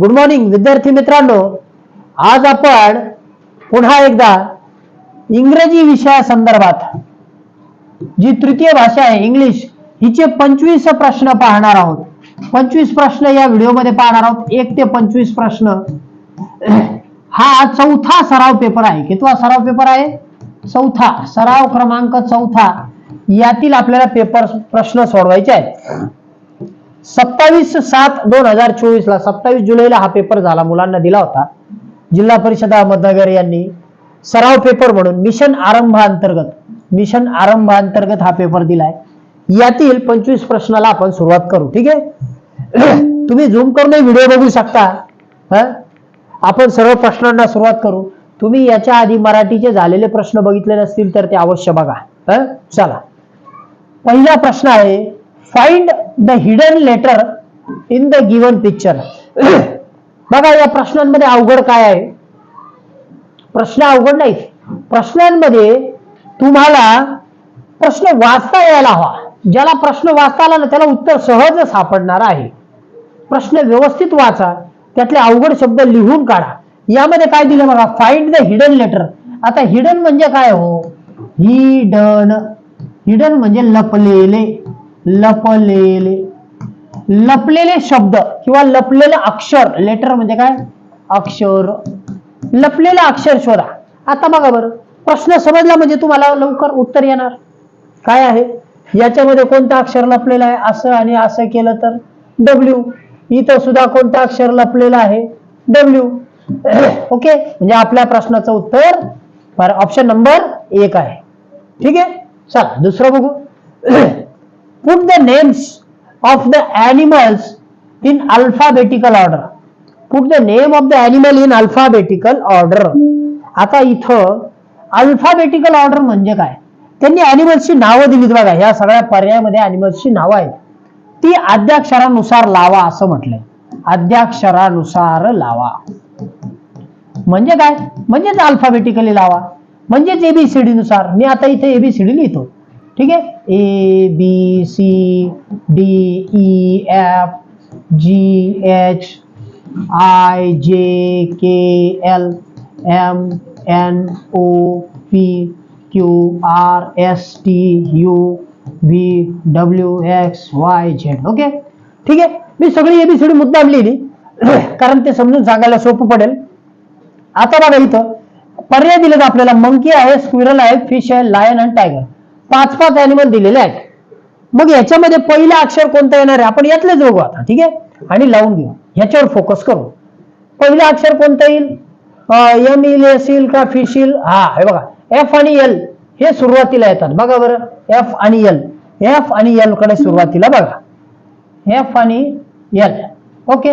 Good morning विद्यार्थी मित्रांनो. आज आपण पुन्हा एकदा इंग्रजी विषयासंदर्भात जी तृतीय भाषा आहे इंग्लिश हिचे पंचवीस प्रश्न पाहणार आहोत. पंचवीस प्रश्न या व्हिडिओमध्ये पाहणार आहोत. एक ते पंचवीस प्रश्न. हा चौथा सराव पेपर आहे. कितवा सराव पेपर आहे? चौथा. सराव क्रमांक चौथा. यातील आपल्याला पेपर प्रश्न सोडवायचे आहेत. सत्तावीस सात दोन हजार चोवीसला सत्तावीस जुलैला हा पेपर झाला मुलांना दिला होता. जिल्हा परिषद अहमदनगर यांनी सराव पेपर म्हणून मिशन आरंभाअंतर्गत मिशन आरंभाअंतर्गत हा पेपर दिलाय. यातील पंचवीस प्रश्नाला आपण सुरुवात करू ठीक आहे? तुम्ही झूम करून व्हिडिओ बघू शकता. हं? आपण सर्व प्रश्नांना सुरुवात करू. तुम्ही याच्या आधी मराठीचे झालेले प्रश्न बघितले नसतील तर ते अवश्य बघा. चला. पहिला प्रश्न आहे find the hidden letter in the given picture बघा या प्रश्नांमध्ये अवघड काय आहे? प्रश्न अवघड नाही प्रश्नांमध्ये तुम्हाला प्रश्न वाचता यायला हवा. ज्याला प्रश्न वाचता आला ना त्याला उत्तर सहज सापडणार आहे. प्रश्न व्यवस्थित वाचा त्यातले अवघड शब्द लिहून काढा. यामध्ये काय दिलं बघा फाइंड द हिडन लेटर आता हिडन म्हणजे काय हो? हिडन हिडन म्हणजे लपलेले. लपलेले. लपलेले शब्द किंवा लपलेले अक्षर. लेटर म्हणजे काय? अक्षर. लपलेले अक्षर शोधा. आता बघा बरं. प्रश्न समजला म्हणजे तुम्हाला लवकर उत्तर येणार. काय आहे? याच्यामध्ये कोणतं अक्षर लपलेलं आहे? असं आणि असं केलं तर डब्ल्यू इथं सुद्धा कोणतं अक्षर लपलेलं आहे? डब्ल्यू ओके म्हणजे आपल्या प्रश्नाचं उत्तर ऑप्शन नंबर एक आहे. ठीक आहे? चला दुसरं बघू. Put the names of the animals in alphabetical order put the name of the animal in alphabetical order आता इथं अल्फाबेटिकल ऑर्डर म्हणजे काय? त्यांनी अॅनिमल्सची नावं दिलीत बघा. ह्या सगळ्या पर्यायामध्ये अॅनिमल्सची नावं आहेत. ती आद्याक्षरानुसार लावा असं म्हटलंय. आद्याक्षरानुसार लावा. म्हणजे काय? म्हणजेच अल्फाबेटिकली लावा. म्हणजेच एबीसीडी नुसार. मी आता इथे एबीसीडी लिहितो. ठीक है A B C D E F G H I J K L M N O P Q R S T U V W X Y Z okay ठीक आहे? मी सगळी एबीसीडी मुद्दाम लिहिली. कारण ते समजून सांगायला सोपं पडेल. आता बघा इथं. पर्याय दिलेत आपल्याला. मंकी आहे स्क्विरल आहे फिश आहे लायन आणि टायगर पाच पाच अॅनिमल दिलेले आहेत. मग याच्यामध्ये पहिलं अक्षर कोणतं येणार आहे? आपण यातलेच बघू आता ठीक आहे? आणि लावून घेऊ. याच्यावर फोकस करू. पहिलं अक्षर कोणतं येईल? एम येईल एस येईल का फिश येईल? हा हे बघा. एफ आणि एल हे सुरुवातीला येतात. बघा बरं. एफ आणि एल एफ आणि एलकडे सुरुवातीला बघा. एफ आणि एल ओके?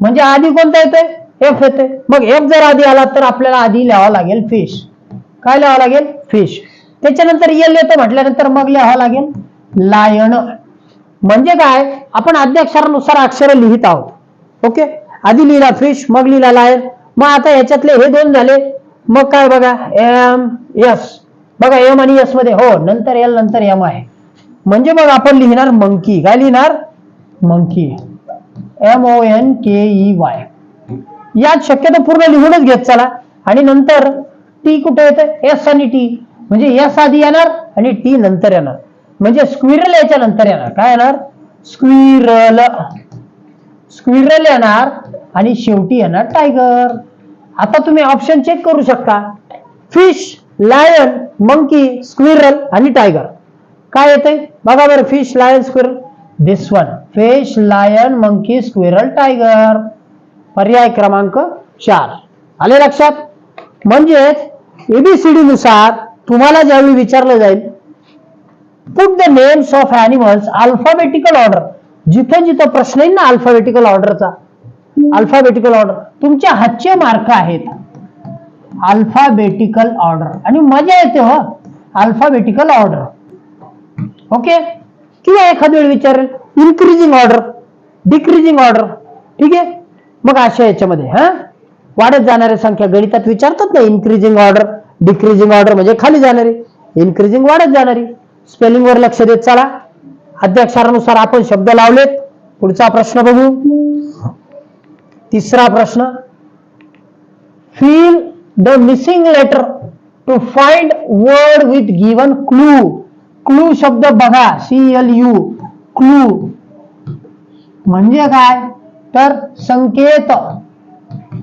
म्हणजे आधी कोणतं येतंय? एफ येते मग एफ जर आधी आला तर आपल्याला आधी लिहावा लागेल फिश काय लिहावं लागेल? फिश त्याच्यानंतर एल येतं म्हटल्यानंतर मग लिहावं लागेल. लायन म्हणजे काय? आपण अध्यक्षरानुसार अक्षर लिहित आहोत. ओके? आधी लिहिला फिश मग लिहिला लायन मग आता याच्यातले हे दोन झाले. मग काय बघा? एम एस बघा एम आणि एसमध्ये. हो नंतर एल नंतर एम आहे. म्हणजे मग आपण लिहिणार मंकी. काय लिहिणार? Monkey. M O N K E Y. यात शक्यतो पूर्ण लिहूनच घेत चला. आणि नंतर टी कुठे येते? एस आणि टी. म्हणजे एस आधी येणार आणि टी नंतर येणार. म्हणजे स्क्विरल याच्या नंतर येणार. काय येणार? स्क्विरल स्क्विरल येणार आणि शेवटी येणार टायगर आता तुम्ही ऑप्शन चेक करू शकता. फिश लायन मंकी स्क्विरल आणि टायगर काय येते बघा बरं fish lion squirrel this one fish lion monkey squirrel tiger पर्याय क्रमांक चार. आले लक्षात? म्हणजेच एबीसीडी नुसार तुम्हाला ज्यावेळी विचारलं जाईल put the names of animals alphabetical order जिथं जिथं प्रश्न येईल ना अल्फाबेटिकल ऑर्डरचा अल्फाबेटिकल ऑर्डर तुमच्या हातचे मार्क आहेत. अल्फाबेटिकल ऑर्डर आणि मजा येते हो. अल्फाबेटिकल ऑर्डर ओके किंवा एखाद वेळ विचारेल इन्क्रीजिंग ऑर्डर डिक्रीजिंग ऑर्डर ठीक आहे? मग अशा याच्यामध्ये हा? वाढत जाणाऱ्या संख्या गणितात विचारतात ना इन्क्रीजिंग ऑर्डर डिक्रीजिंग ऑर्डर म्हणजे खाली जाणारी इन्क्रीजिंग वाढत जाणारी. स्पेलिंग वर लक्ष देत चला. अध्यक्षरानुसार आपण शब्द लावलेत. पुढचा प्रश्न बघू. तिसरा प्रश्न. Fill the missing letter to find word with given clue clue शब्द बघा. सी एल यू क्लू म्हणजे काय? तर संकेत.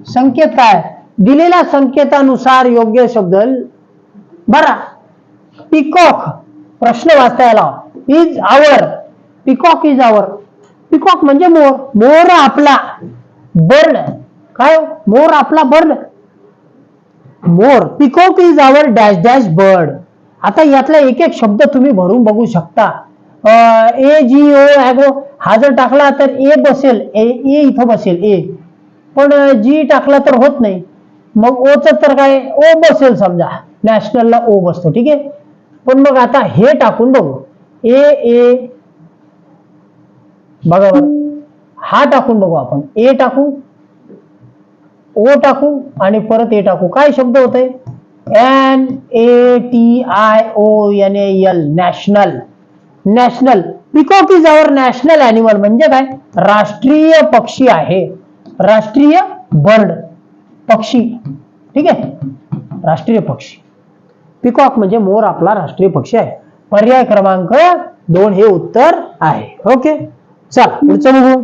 संकेत काय? दिलेल्या संकेतानुसार योग्य शब्द बरा. पिकॉक प्रश्न वाचता याला is our peacock is our peacock म्हणजे मोर. मोर आपला. बर्ड काय हो? मोर आपला bird more. Peacock is our dash dash bird आता यातला एक एक शब्द तुम्ही भरून बघू शकता. ए जी ओ ॲगो हा जर टाकला तर ए बसेल. ए ए इथं बसेल. ए. पण जी टाकला तर होत नाही. मग ओच तर काय? ओ बसेल समजा. नॅशनलला ओ बसतो ठीक आहे? पण मग आता हे टाकून बघू. ए ए बघा हा टाकून बघू आपण. ए टाकू ओ टाकू आणि परत ए टाकू. काय शब्द होते N A T I O N A L national national peacock is our national animal म्हणजे काय? राष्ट्रीय पक्षी आहे. राष्ट्रीय बर्ड. पक्षी. ठीक आहे? राष्ट्रीय पक्षी. पिकॉक म्हणजे मोर आपला राष्ट्रीय पक्षी आहे. पर्याय क्रमांक दोन हे उत्तर आहे. ओके चल पुढचं बघू.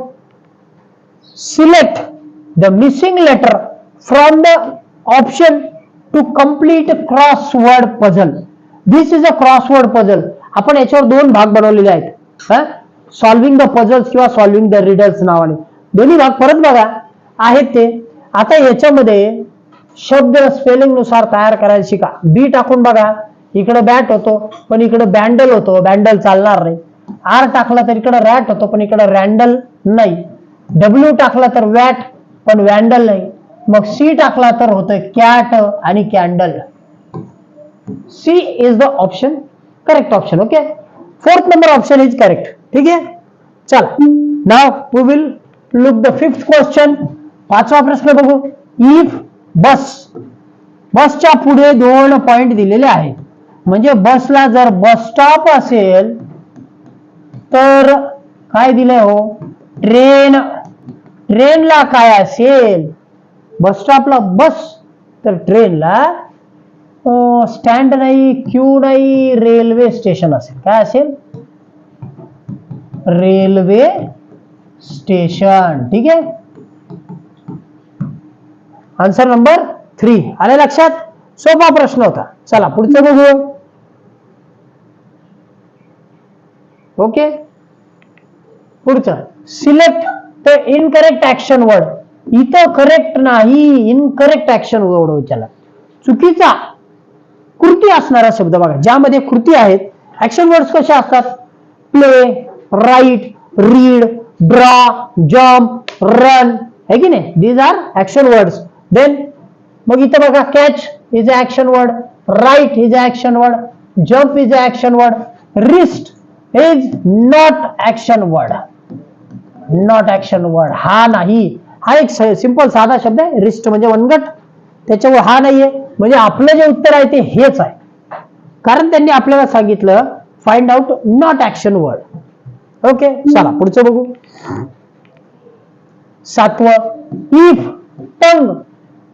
Select the missing letter from the option to complete crossword puzzle this is a crossword puzzle आपण याच्यावर दोन भाग बनवलेले आहेत. सॉल्विंग द पझल्स किंवा सॉल्विंग द रिडल्स नावाने. दोन्ही भाग परत बघा. आहेत ते. आता याच्यामध्ये शब्द स्पेलिंगनुसार तयार करायला शिका. बी टाकून बघा. इकडे बॅट होतो पण इकडे बँडल होतो. बँडल चालणार नाही. आर टाकला तर इकडे रॅट होतो पण इकडे रॅन्डल नाही. डब्ल्यू टाकला तर वॅट पण वॅन्डल नाही. मग सी टाकला तर होतं कॅट आणि candle C is the option correct option okay fourth number option is correct ठीक आहे? चला. Now we will look the fifth question पाचवा प्रश्न बघू. इफ बस बसच्या पुढे दोन पॉइंट दिलेले आहेत. म्हणजे बसला जर बस स्टॉप असेल तर काय दिलंय हो? ट्रेन ट्रेनला काय असेल? बस स्टॉपला बस तर ट्रेनला स्टँड नाही क्यू नाही रेल्वे स्टेशन असेल. काय असेल? रेल्वे स्टेशन ठीक आहे? आन्सर नंबर थ्री आले लक्षात? सोपा प्रश्न होता. चला पुढचं बघूया. ओके पुढचं. Select the incorrect action word इथं करेक्ट नाही इनकरेक्ट ऍक्शन वर्ड विचारला चुकीचा. कृती असणारा शब्द बघा. ज्यामध्ये कृती आहेत ऍक्शन वर्ड्स कसे असतात? Play write read draw jump run है की नाही? These are action words then मग इथं बघा catch is a action word write is a action word jump is a action word wrist is not action word not action word हा नाही. हा एक सिंपल साधा शब्द आहे. रिस्ट म्हणजे वनगट. त्याच्यावर हा नाहीये. म्हणजे आपलं जे उत्तर आहे ते हेच आहे. कारण त्यांनी आपल्याला सांगितलं find out not action word okay चला पुढचं बघू. सातवं इफ टंग.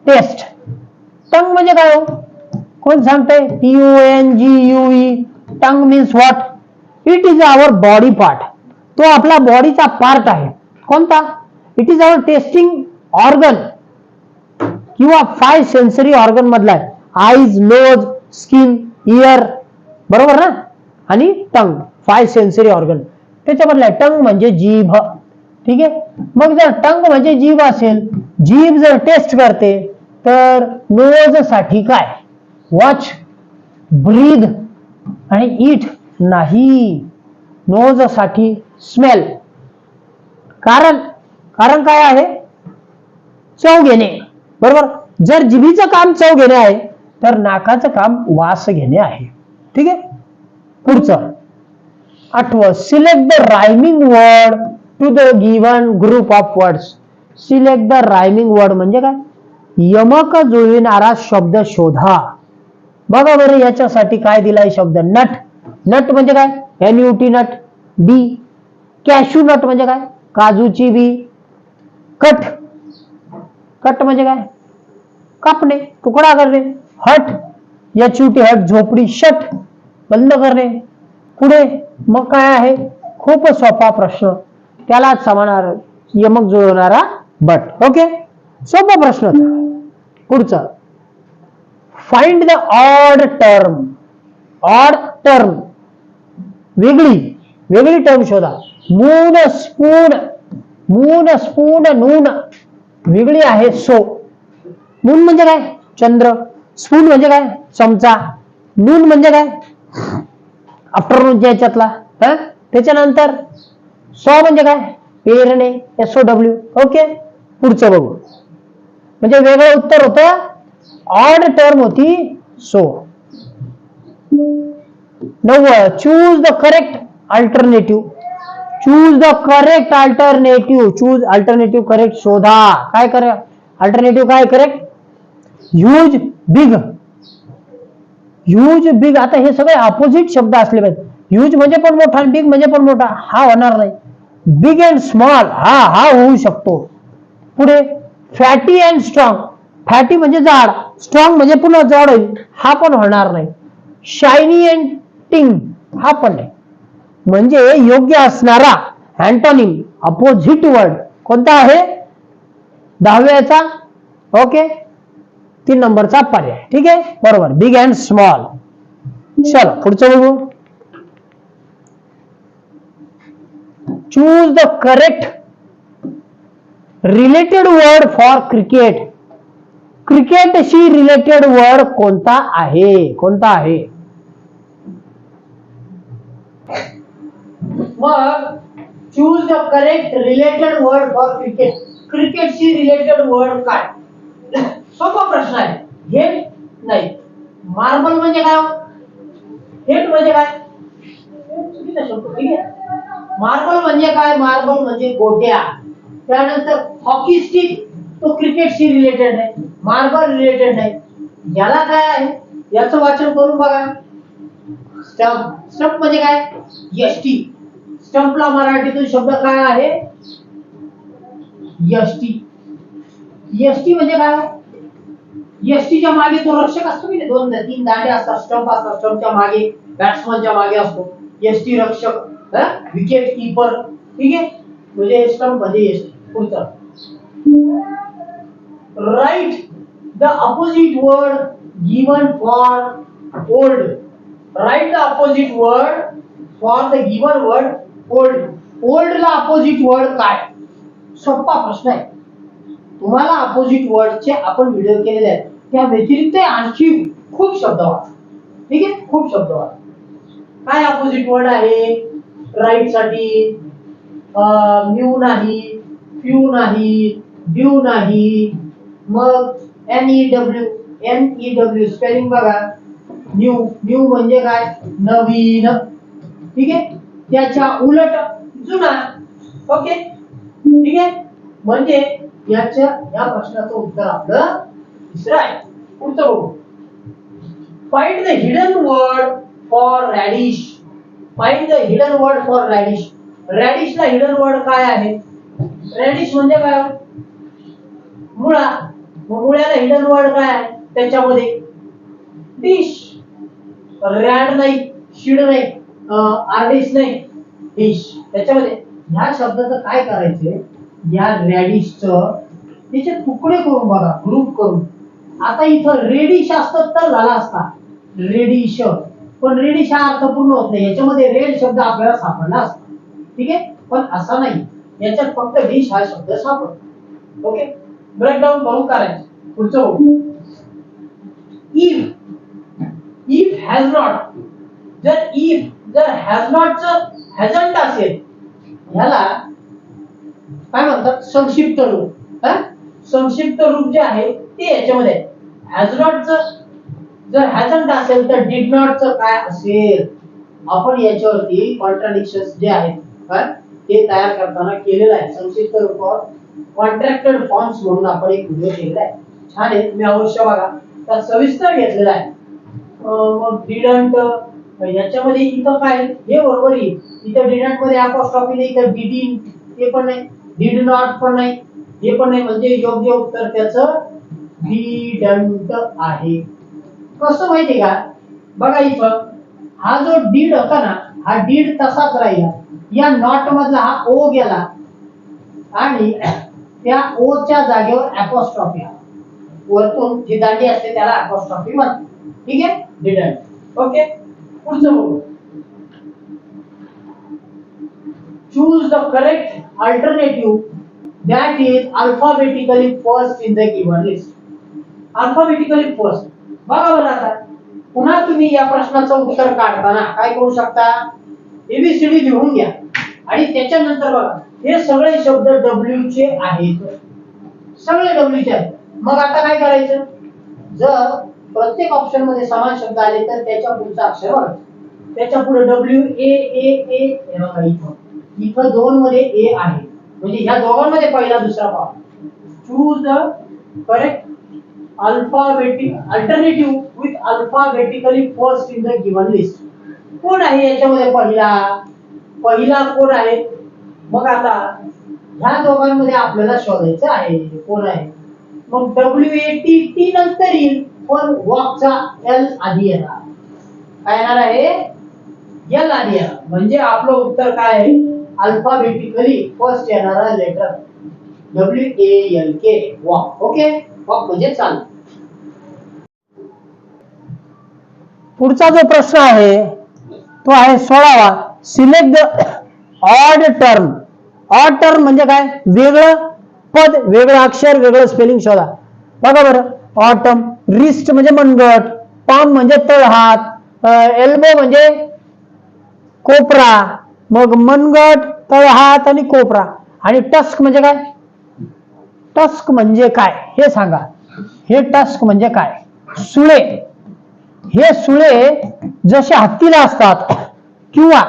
टेस्ट. टंग म्हणजे काय हो? कोण सांगतंय? T U N G U E tongue means what it is our body part तो आपला बॉडीचा पार्ट आहे. कोणता? It is our tasting organ किंवा फाय सेन्सरी ऑर्गन मधला आहे. आईज नोज स्किन इयर बरोबर ना? आणि टंग. फाय सेन्सरी ऑर्गन त्याच्यामधला आहे टंग म्हणजे जीभ. ठीक आहे? मग जर टंग म्हणजे जीभ असेल जीभ जर टेस्ट करते तर नोजसाठी काय? वॉच ब्रीद आणि इट नाही. नोजसाठी स्मेल कारण कारण काय आहे? चव घेणे. बरोबर? जर जिभीचं काम चव घेणे आहे तर नाकाचं काम वास घेणे आहे. ठीक आहे? पुढचं. आठवं. Select the rhyming word to the given group of words select the rhyming word म्हणजे काय? यमक जुळविणारा शब्द शोधा. बघा बरं याच्यासाठी काय दिलाय शब्द? नट. नट म्हणजे काय? N T nut. B cashew nut म्हणजे काय? काजूची बी. कट कट म्हणजे काय? कापणे तुकडा करणे. हट. या हट. झोपडी शट. बंद करणे. पुढे. मग काय आहे? खूप सोपा प्रश्न. त्याला समानार यमक जुळवणारा बट. ओके? सोपा प्रश्न. होता. पुढचा. Find the odd term odd term वेगळी. वेगळी टर्म शोधा. Moon spoon. Moon spoon noon. वेगळी आहे सो. मून म्हणजे काय? चंद्र. स्पून म्हणजे काय? चमचा. नून म्हणजे काय? आफ्टरनूनच्या याच्यातला. हा? त्याच्यानंतर सो म्हणजे काय? पेरणे. एस ओ डब्ल्यू ओके पुढचं बघू. म्हणजे वेगळं उत्तर होतं. ऑड टर्म होती सो नव्वद. Choose the correct alternative choose the correct alternative choose alternative correct शोधा. काय करे? अल्टरनेटिव्ह काय correct huge big huge big आता हे सगळे अपोजिट शब्द असले पाहिजेत. ह्यूज म्हणजे पण मोठा बिग म्हणजे पण मोठा. हा होणार नाही. बिग अँड स्मॉल हा हा होऊ शकतो. पुढे. फॅटी अँड स्ट्रॉंग फॅटी म्हणजे जाड स्ट्रॉंग म्हणजे पुन्हा जाड होईल. हा पण होणार नाही. शायनी अँड टिंग हा पण नाही. म्हणजे योग्य असणारा अँटॉनिम अपोजिट वर्ड कोणता आहे? दहाव्याचा ओके तीन नंबरचा पर्याय. ठीक आहे? बरोबर. बिग अँड स्मॉल चलो पुढचं बघू. Choose the correct related word for cricket क्रिकेटशी related word मग choose the correct related word for cricket क्रिकेटशी related word काय? सोपा प्रश्न मार्बल हेट मार्बल मार्बल गोट्या. त्यानंतर हॉकी स्टिक तो क्रिकेटशी रिलेटेड नाही मार्बल रिलेटेड नाही याला काय आहे? याचं वाचन करून बघा. स्टंप स्टंप म्हणजे काय? यष्टी स्टंपला मराठीतून शब्द काय आहे? यष्टी यष्टी म्हणजे काय? यष्टीच्या मागे तो रक्षक असतो की? दोन तीन दांडे असतात स्टंप असतात स्टंपच्या मागे बॅट्समनच्या मागे असतो. यष्टी रक्षक विकेट कीपर ठीक आहे? म्हणजे स्टंप म्हणजे यष्टी पुढचं. Write the opposite word given for old write the opposite word for the given word old ओल्डला opposite word काय? सोपा प्रश्न आहे. तुम्हाला अपोजिट वर्डचे आपण व्हिडिओ केलेले आहेत. त्या व्यतिरिक्त आणखी खूप शब्द वाचा. ठीक आहे? खूप शब्द वाचा. काय अपोजिट वर्ड आहे? राईटसाठी म्यू नाही. फ्यू नाही ड्यू नाही. मग N E W N E W spelling बघा. न्यू न्यू म्हणजे काय? नवीन. ठीक आहे? त्याच्या उलट जुना. ओके? ठीक आहे? म्हणजे याच्या या प्रश्नाचं उत्तर आपलं तिसरं आहे. पुढचं बघू. Find the hidden word for radish find the hidden word for radish रॅडिशला hidden word काय आहे? रॅडिश म्हणजे काय? मुळा. मुळ्याला हिडन वर्ड काय? आहे त्याच्यामध्ये डिश रॅड नाही शिड नाही आर्डिश नाही डिश त्याच्यामध्ये ह्या शब्दाचं काय करायचंय या रॅडिशचं त्याचे तुकडे करून बघा ग्रुप करून. आता इथं रेडिश असतात तर झाला असता. रेडिश पण रेडिश हा अर्थ पूर्ण होत नाही. याच्यामध्ये रेड शब्द आपल्याला सापडला असता. ठीक आहे? पण असा नाही. याच्यात फक्त डिश हा शब्द सापडतो. ओके? ब्रेकडाऊन करून करायचं पुढचं इफ इफ हॅज नॉट जर इफ जर हॅज नॉट हॅजंट असेल ह्याला काय म्हणतात? संक्षिप्त रूप. संक्षिप्त रूप जे आहे ते याच्यामध्ये हॅज नॉट जर हॅजंट असेल तर डिड नॉट काय असेल? आपण याच्यावरती कॉन्ट्राडिक्शन जे आहेत ते तयार करताना केलेलं आहे. संक्षिप्त रूपावर कॉन्ट्रॅक्टेड फॉर्म्स म्हणून आपण एक व्हिडिओ केलेला आहे. छान आहे. तुम्ही अवश्य बघा. त्यात सविस्तर घेतलेला आहे. मग डिडंट याच्यामध्ये इथं काय हे बरोबर येईल. इथं डिडंटमध्ये अपॉस्ट्रॉफी नाही इथं डिडिन ते पण नाही. डिड नॉट पण नाही. हे पण नाही. म्हणजे योग्य उत्तर त्याचं डिडंट आहे. कसं माहिती का? बघा इथं. हा जो डीड होता ना, हा डीड तसाच राहिला या नॉट मधला हा ओ गेला. आणि त्या ओ च्या जागेवर अपोस्ट्रॉफी वरतून जी दांडी असते त्याला अपोस्ट्रॉफी म्हणतात. ठीक आहे? डिडंट ओके पुढचं बघू. Choose the correct alternative that is alphabetically first in the given list. Alphabetically first. बघा बरं आता. पुन्हा तुम्ही या प्रश्नाचं उत्तर काढताना काय करू शकता? एबीसीडी लिहून घ्या. आणि त्याच्यानंतर बघा हे सगळे शब्द डब्ल्यू चे आहेत. सगळे डब्ल्यू चे आहेत. मग आता काय करायचं? जर प्रत्येक ऑप्शनमध्ये समान शब्द आले तर त्याच्या पुढचा अक्षर बघायचं त्याच्या पुढे डब्ल्यू ए ए ए इथं इथं दोन मध्ये ए आहे. म्हणजे ह्या दोघांमध्ये पहिला दुसरा पाव choose the correct alphabetic alternative with alphabetically first in the given list कोण आहे याच्यामध्ये पहिला? पहिला कोण आहे? मग आता ह्या दोघांमध्ये आपल्याला शोधायचं आहे कोण आहे? मग डब्ल्यू ए टी टी नंतर येईल पण वॉकचा एल आधी येणार. काय येणार आहे? एल आधी येणार. म्हणजे आपलं उत्तर काय आहे? अल्फाबेटिकली फर्स्ट येणारा letter W A L K walk okay हो, म्हणजे चालू. पुढचा जो प्रश्न आहे तो आहे सोळावा. Select the odd term odd term म्हणजे काय? वेगळं पद वेगळं अक्षर वेगळं स्पेलिंग शोधा. बघा बरं. ऑड टर्म रिस्ट म्हणजे मनगट पाम म्हणजे तळहात एल्बो म्हणजे कोपरा मग मनगट तळहात आणि कोपरा. आणि टस्क म्हणजे काय? टस्क म्हणजे काय? हे सांगा. हे टस्क म्हणजे काय? सुळे. हे सुळे जसे हत्तीला असतात किंवा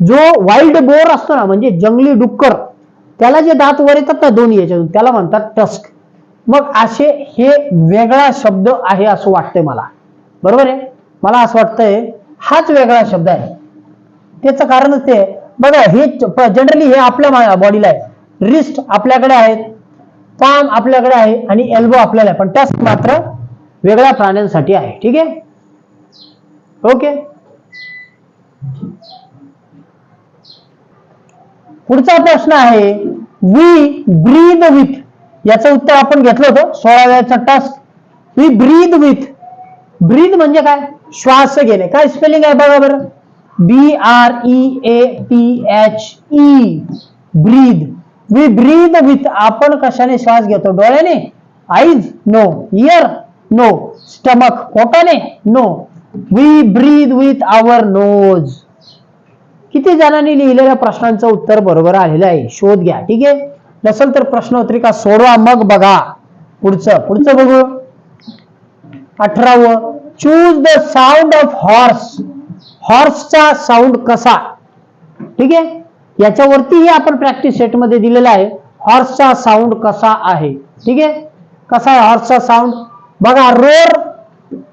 जो वाईल्ड बोर असतो ना म्हणजे जंगली डुक्कर त्याला जे दात वर येतात ना दोन्ही याच्यातून त्याला म्हणतात टस्क मग असे हे वेगळा शब्द आहे असं वाटतंय मला. बरोबर आहे? मला असं वाटतंय हाच वेगळा शब्द आहे. त्याचं कारणच ते बघा हे जनरली हे आपल्या बॉडीला आहे. रिस्ट आपल्याकडे आहेत. पाम आपल्याकडे आहे आणि एल्बो आपल्याला आहे. पण टस्क मात्र वेगळ्या प्राण्यांसाठी आहे. ठीक आहे? ओके पुढचा प्रश्न आहे वी ब्रीद विथ याचं उत्तर आपण घेतलं होतं. सोळाव्याचा task we breathe with breathe म्हणजे काय? श्वास घेणे. काय स्पेलिंग आहे बघा बरं. B R E A T H E breathe we breathe with आपण कशाने श्वास घेतो? डोळ्याने? Eyes no ear no stomach पोटाने? No we breathe with our nose किती जणांनी लिहिलेल्या प्रश्नांचं उत्तर बरोबर आलेलं आहे? शोध घ्या. ठीक आहे? नसेल तर प्रश्नोत्तरिका सोडवा. मग बघा. पुढचं. पुढचं बघू. अठरावं. Choose the sound of horse हॉर्सचा sound कसा? ठीक आहे? याच्यावरतीही आपण प्रॅक्टिस सेटमध्ये दिलेला आहे. हॉर्सचा साऊंड कसा आहे? ठीक आहे? कसा आहे हॉर्सचा साऊंड बघा रोर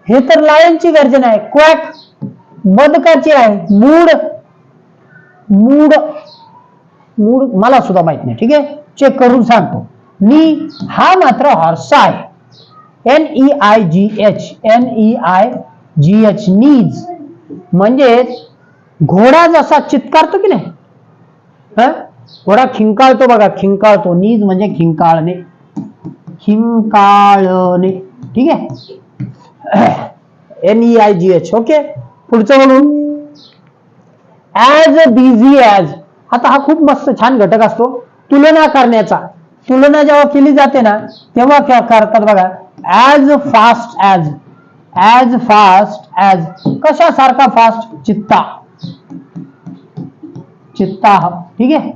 हे तर लायनची गर्जन आहे. क्वॅक बदकाची आहे. मूड मूड मूड मला सुद्धा माहीत नाही. ठीक आहे? चेक करून सांगतो. नी हा मात्र हॉर्सचा आहे. N E I G H N E I G H neighs म्हणजेच घोडा जसा चित्कारतो की नाही? हा? घोडा खिंकाळतो बघा खिंकाळतो. नीज म्हणजे खिंकाळणे. खिंकाळणे. ठीक आहे? N E I G H okay पुढचं म्हणून ऍज बिझी ऍज आता हा खूप मस्त छान घटक असतो. तुलना करण्याचा. तुलना जेव्हा केली जाते ना तेव्हा करतात बघा. As fast as as fast as कशासारखा fast चित्ता. चित्ता। ठीक है?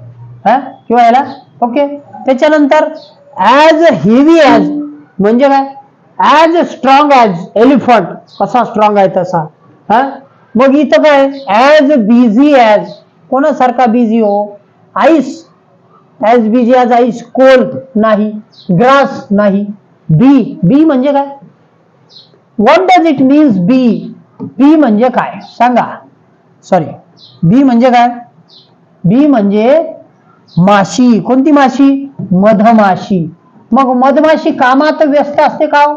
हा? किंवा याला ओके। त्याच्यानंतर ऍज हेवी ऍज म्हणजे काय? ऍज स्ट्रॉंग ऍज एलिफंट कसा स्ट्रॉंग आहे तसा? हा? मग इथं काय? ऍज बिझी ऍज कोणासारखा बिझी हो? Ice as busy as ice coal नाही. ग्रास नाही. बी बी म्हणजे काय? What does it means bee bee म्हणजे काय? सांगा. सॉरी बी म्हणजे काय? बी म्हणजे माशी. कोणती माशी? मधमाशी. मग मधमाशी कामात व्यस्त असते का हो?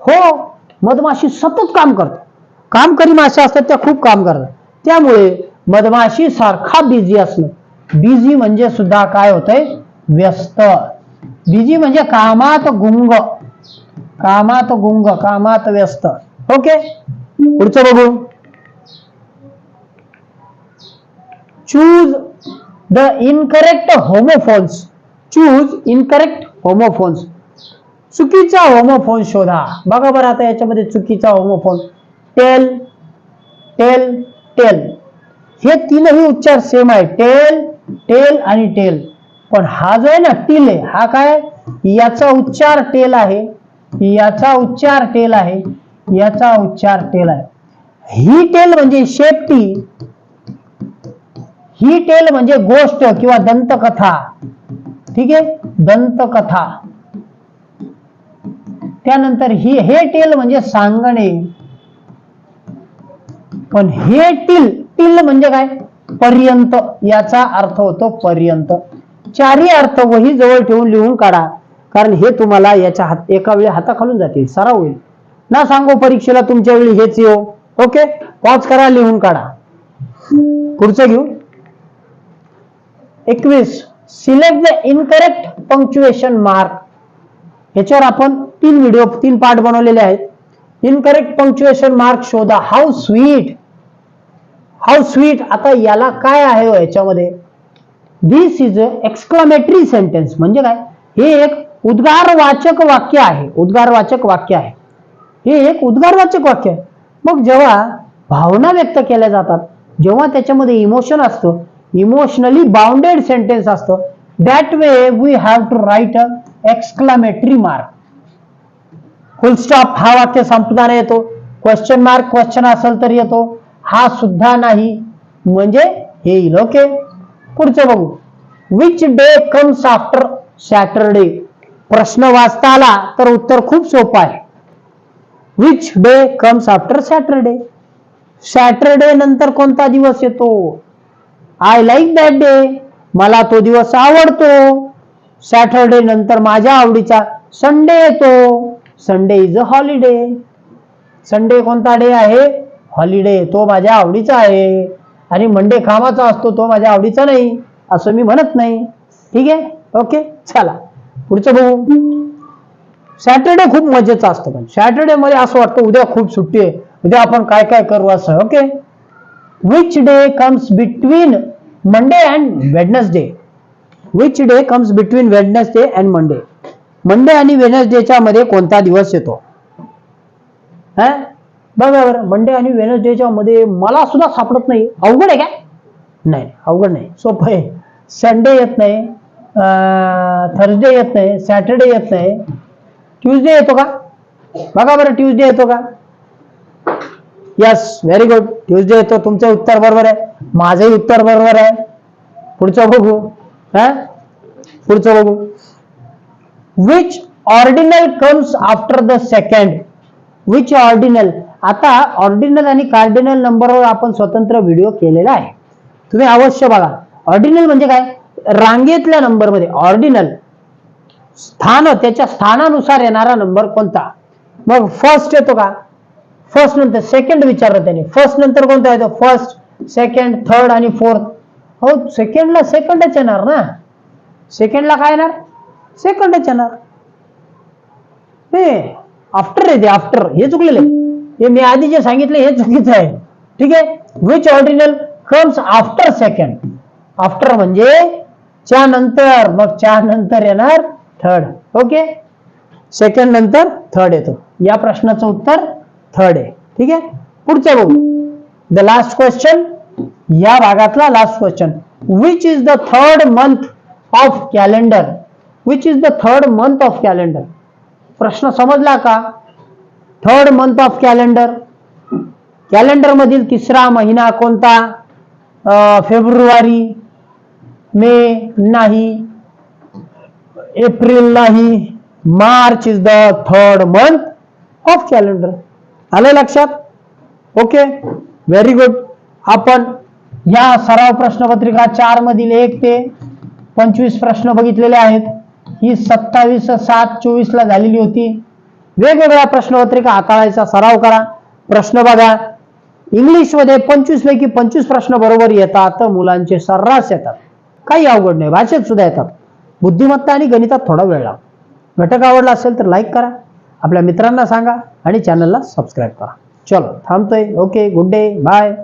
हो मधमाशी सतत काम करते. काम करी माश्या असतात त्या खूप काम करतात. त्यामुळे मधमाशी सारखा बिझी असणं. बिझी म्हणजे सुद्धा काय होतंय? व्यस्त. बिझी म्हणजे कामात गुंग. कामात गुंग कामात व्यस्त. ओके? पुढचं बघू. Choose the incorrect homophones. Choose incorrect homophones चुकीचा होमोफोन शोधा. बघा बरं आता याच्यामध्ये चुकीचा होमोफोन टेल टेल टेल हे तीनही उच्चार सेम आहे. टेल टेल आणि टेल पण हा जो आहे ना टील आहे हा काय? याचा उच्चार टेल आहे. याचा उच्चार टेल आहे. याचा उच्चार टेल आहे. ही टेल म्हणजे शेपटी ही टेल म्हणजे गोष्ट किंवा दंतकथा. ठीक आहे? दंतकथा. त्यानंतर ही हे टेल म्हणजे सांगणे. पण हे टिल टिल म्हणजे काय? पर्यंत. याचा अर्थ होतो पर्यंत. चारही अर्थ वही जवळ ठेवून लिहून काढा. कारण हे तुम्हाला याच्या हात एका वेळी हाताखालून जातील. सराव होईल. ना सांगू परीक्षेला तुमच्या वेळी हेच येऊ. ओके? पॉज करा लिहून काढा. पुढचं घेऊ? एकवीस. Select the incorrect punctuation mark याच्यावर आपण तीन व्हिडिओ तीन पार्ट बनवलेले आहेत. इनकरेक्ट पंक्च्युएशन मार्क शोधा. हाऊ स्वीट हाऊ स्वीट आता याला काय आहे याच्यामध्ये this is a exclamatory sentence म्हणजे काय? हे एक उद्गारवाचक वाक्य आहे. उद्गारवाचक वाक्य आहे. हे एक उद्गारवाचक वाक्य आहे. मग जेव्हा भावना व्यक्त केल्या जातात जेव्हा त्याच्यामध्ये इमोशन असतं इमोशनली बाउंडेड सेंटेन्स असतं. That way we have to write a exclamatory mark full stop हा वाक्य संपणारा येतो. क्वेश्चन मार्क क्वेश्चन असेल तर येतो. हा सुद्धा नाही. म्हणजे हे येईल ओके पुढचं बघू. Which day comes after Saturday प्रश्न वाचता आला तर उत्तर खूप सोपं आहे. Which day comes after Saturday Saturday नंतर कोणता दिवस येतो? आय लाईक दॅट डे मला तो दिवस आवडतो. सॅटरडे नंतर माझ्या आवडीचा संडे येतो. Sunday is a holiday Sunday कोणता डे आहे? हॉलिडे तो माझ्या आवडीचा आहे. आणि मंडे कामाचा असतो तो माझ्या आवडीचा नाही. असं मी म्हणत नाही. ठीक आहे? ओके चला. पुढचं बघू. सॅटरडे खूप मजेचा असतं पण. सॅटरडे मध्ये असं वाटतं उद्या खूप सुट्टी आहे. उद्या आपण काय काय करू असं okay which day comes between Monday and Wednesday which day comes between Wednesday and Monday Monday आणि वेनसडेच्या मध्ये कोणता दिवस येतो? हा? बघा बरं मंडे आणि वेनसडेच्या मध्ये मला सुद्धा सापडत नाही. अवघड आहे काय नाही अवघड नाही. सोपं आहे. संडे येत नाही. थर्सडे येत नाही. सॅटरडे येत नाही. ट्युजडे येतो का? बघा बरं ट्युजडे येतो का? यस व्हेरी गुड ट्यूजडे येतो तुमचं उत्तर बरोबर आहे. माझंही उत्तर बरोबर आहे. पुढचं बघू. हा? पुढचं बघू. Which ordinal comes after the second which ordinal आता ऑर्डिनल आणि कार्डिनल नंबरवर आपण स्वतंत्र व्हिडिओ केलेला आहे. तुम्ही अवश्य बघा. ऑर्डिनल म्हणजे काय? रांगेतल्या नंबरमध्ये ऑर्डिनल स्थान त्याच्या स्थानानुसार येणारा नंबर कोणता? मग फर्स्ट येतो का? फर्स्ट नंतर सेकंड विचारलं त्याने. फर्स्ट नंतर कोणता येतो फर्स्ट सेकंड थर्ड आणि फोर्थ हो सेकंडला सेकंडच येणार ना? सेकंडला काय येणार? सेकंडच येणार. हे आफ्टर येते आफ्टर हे चुकलेलं आहे. हे मी आधी जे सांगितलं हे चुकीचं आहे. ठीक आहे? Which ordinal comes after second after म्हणजे च्या नंतर मग च्या नंतर येणार थर्ड ओके सेकंड नंतर थर्ड येतो. या प्रश्नाचं उत्तर थर्ड आहे ठीक आहे? पुढचं बघू द लास्ट क्वेश्चन या भागातला last question which is the third month of calendar which is the third month of calendar प्रश्न समजला का? Third month of calendar calendar मधील तिसरा महिना कोणता? फेब्रुवारी मे नाही एप्रिल नाही March is the third month of calendar आलं लक्षात? ओके व्हेरी गुड आपण या सराव प्रश्नपत्रिका चार मधील एक ते पंचवीस प्रश्न बघितलेले आहेत. ही सत्तावीस सात चोवीस ला झालेली होती. वेगवेगळ्या प्रश्नपत्रिका हाताळायचा सराव करा. प्रश्न बघा. इंग्लिशमध्ये पंचवीस पैकी पंचवीस प्रश्न बरोबर येतात मुलांचे सर्रास येतात. काही अवघड नाही भाषेत सुद्धा येतात. बुद्धिमत्ता आणि गणितात थोडा वेळ लाव. घटक आवडला असेल तर लाईक करा. आपल्या मित्रांना सांगा आणि चॅनलला सबस्क्राईब करा. चलो थांबतोय. Okay good day bye